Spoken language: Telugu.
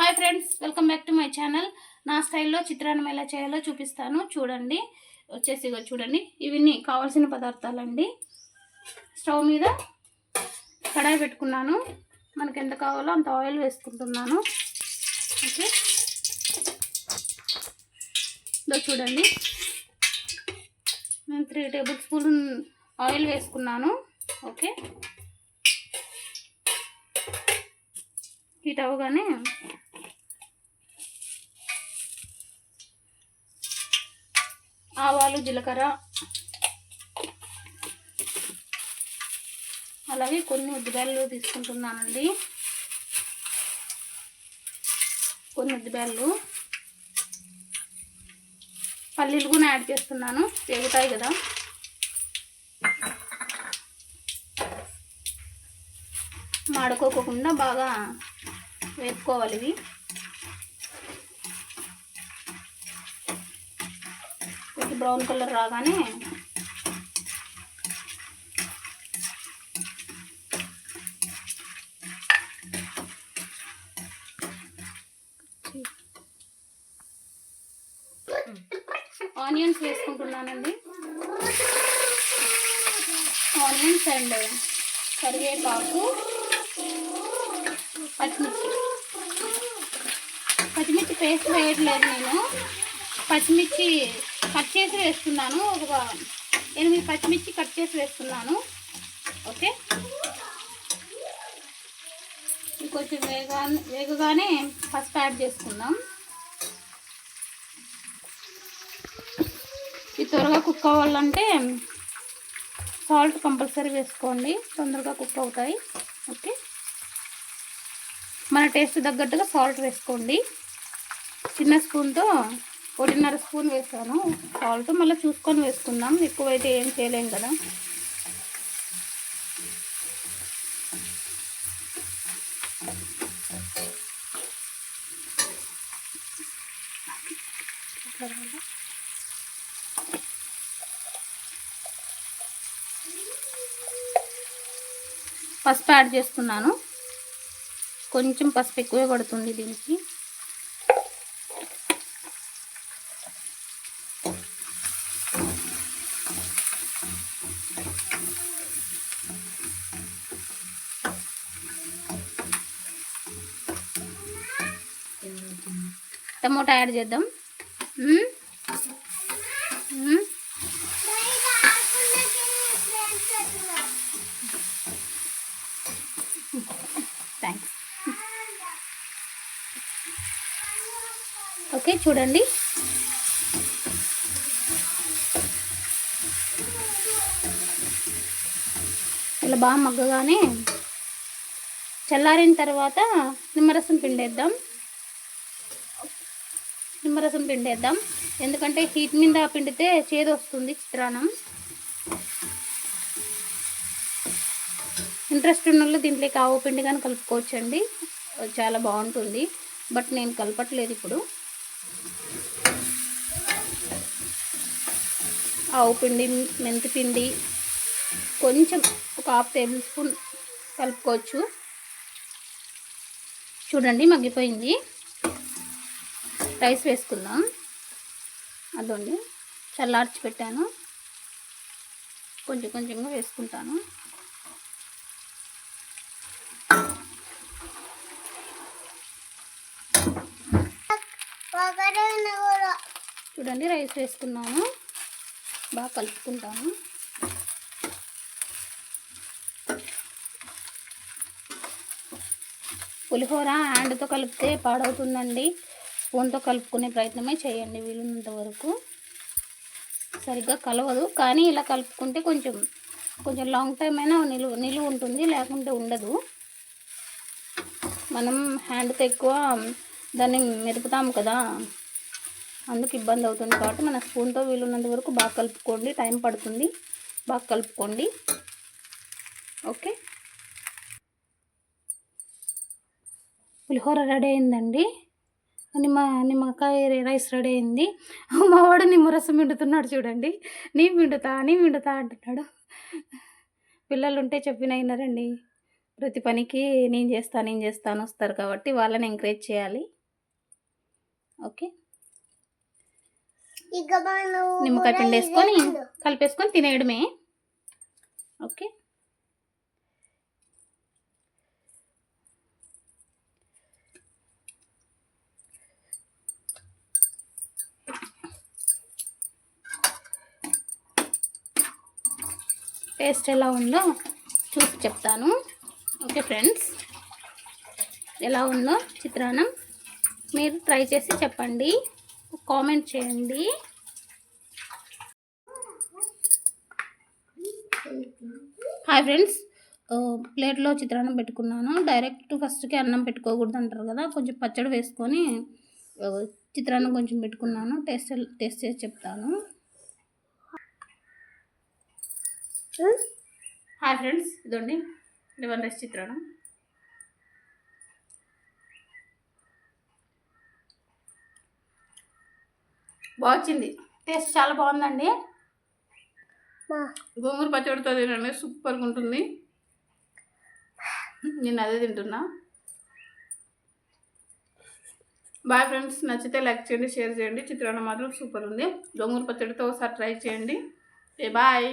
Hi friends welcome back to my channel. నా స్టైల్లో చిత్రాన్నం ఎలా చేయాలో చూపిస్తాను. చూడండి. వచ్చేసి చూడండి. ఇవన్నీ కావాల్సిన పదార్థాలండి. స్టవ్ మీద కడాయి పెట్టుకున్నాను. మనకి ఎంత కావాలో అంత ఆయిల్ వేసుకుంటున్నాను. ఓకే. ఇదో చూడండి. నేను త్రీ టేబుల్ స్పూన్ ఆయిల్ వేసుకున్నాను. ఓకే. హీట్ అవ్వగానే ఆవాలు జీలకర్ర అలాగే కొన్ని ఉద్దిబ్యాళ్ళు తీసుకుంటున్నానండి. కొన్ని ఉద్దిబ్యాళ్ళు పల్లీలు కూడా యాడ్ చేస్తున్నాను. వేగుతాయి కదా. మాడుకోకుండా బాగా వేపుకోవాలి ఇవి. బ్రౌన్ కలర్ రాగానే ఆనియన్స్ వేసుకుంటున్నానండి. ఆనియన్స్ అండ్ కరివేపాకు పచ్చిమిర్చి. పచ్చిమిర్చి పేస్ట్ వేయట్లేదు నేను. పచ్చిమిర్చి కట్ చేసి వేస్తున్నాను. ఒక ఎనిమిది పచ్చిమిర్చి కట్ చేసి వేస్తున్నాను. ఓకే? ఇంకొంచెం వేగా వేగగానే ఫస్ట్ యాడ్ చేసుకుందాం. ఇది త్వరగా కుక్ అవ్వాలంటే సాల్ట్ కంపల్సరీ వేసుకోండి. తొందరగా కుక్ అవుతాయి. ఓకే? మన టేస్ట్ తగ్గట్టుగా సాల్ట్ వేసుకోండి. చిన్న స్పూన్తో ఒకటిన్నర స్పూన్ వేసాను. సాల్ట్ మళ్ళీ చూసుకొని వేసుకుందాం. ఎక్కువైతే ఏం చేయలేం కదా. పసుపు యాడ్ చేస్తున్నాను. కొంచెం పసుపు ఎక్కువే పడుతుంది దీనికి. టమోటా యాడ్ చేద్దాం. థ్యాంక్స్ ఓకే చూడండి. ఇలా బాగా మగ్గగానే చల్లారిన తర్వాత నిమ్మరసం పిండేద్దాం. నిమ్మరసం పిండేద్దాం. ఎందుకంటే హీట్ మీద పిండితే చేదు వస్తుంది చిత్రాన్నం ఇంట్రెస్ట్ ఉన్న వాళ్ళు దీంట్లోకి ఆవు పిండి కానీ కలుపుకోవచ్చండి. చాలా బాగుంటుంది. బట్ నేను కలపట్లేదు ఇప్పుడు. ఆవు పిండి మెంతి పిండి కొంచెం ఒక హాఫ్ టేబుల్ స్పూన్ కలుపుకోవచ్చు. చూడండి మగ్గిపోయింది. రైస్ వేసుకుందాం. అదండి. చల్లార్చి పెట్టాను. కొంచెం కొంచెంగా వేసుకుంటాను. చూడండి రైస్ వేసుకున్నాను. బాగా కలుపుకుంటాను. పులిహోర హ్యాండ్తో కలిపితే పాడవుతుందండి. స్పూన్తో కలుపుకునే ప్రయత్నమే చేయండి వీలున్నంత వరకు. సరిగ్గా కలవదు. కానీ ఇలా కలుపుకుంటే కొంచెం కొంచెం లాంగ్ టైం అయినా నిలువ నిలువ ఉంటుంది లేకుంటే ఉండదు. మనం హ్యాండ్తో ఎక్కువ దాన్ని మెరుపుతాము కదా. అందుకు ఇబ్బంది అవుతుంది కాబట్టి మన స్పూన్తో వీలున్నంత వరకు బాగా కలుపుకోండి. టైం పడుతుంది. బాగా కలుపుకోండి. ఓకే? పులిహోర రెడీ అయిందండి. నిమ్మ నిమ్మకాయ రైస్ రెడీ అయింది. మా వాడు నిమ్మరసం పిండుతున్నాడు చూడండి. నీ పిండుతా నీ పిండుతా అంటున్నాడు. పిల్లలు ఉంటే చెప్పిన వినరండి. ప్రతి పనికి నేను చేస్తాను నేను చేస్తాను వస్తారు కాబట్టి వాళ్ళని ఎంకరేజ్ చేయాలి. ఓకే? నిమ్మకాయ పిండి వేసుకొని. కలిపేసుకొని తినేయడమే. ఓకే? టేస్ట్ ఎలా ఉందో చూసి చెప్తాను. Okay friends? ఎలా ఉందో చిత్రాన్నం మీరు ట్రై చేసి చెప్పండి. కామెంట్ చేయండి. Hi friends. ప్లేట్లో చిత్రాన్నం పెట్టుకున్నాను. డైరెక్ట్ ఫస్ట్కి అన్నం పెట్టుకోకూడదు అంటారు కదా కొంచెం పచ్చడి వేసుకొని చిత్రాన్నం కొంచెం పెట్టుకున్నాను. టేస్ట్ టేస్ట్ చేసి చెప్తాను. హాయ్ ఫ్రెండ్స్ ఇదండి లెమన్ రైస్ చిత్రాన్నం బాగుంది టేస్ట్ చాలా బాగుందండి. గోంగూర పచ్చడితో తినండి సూపర్గా ఉంటుంది. నేను అదే తింటున్నా. బాయ్ ఫ్రెండ్స్ నచ్చితే లైక్ చేయండి షేర్ చేయండి. చిత్రాన్నం మాత్రం సూపర్ ఉంది. గోంగూర పచ్చడితో ఒకసారి ట్రై చేయండి. ఏ బాయ్.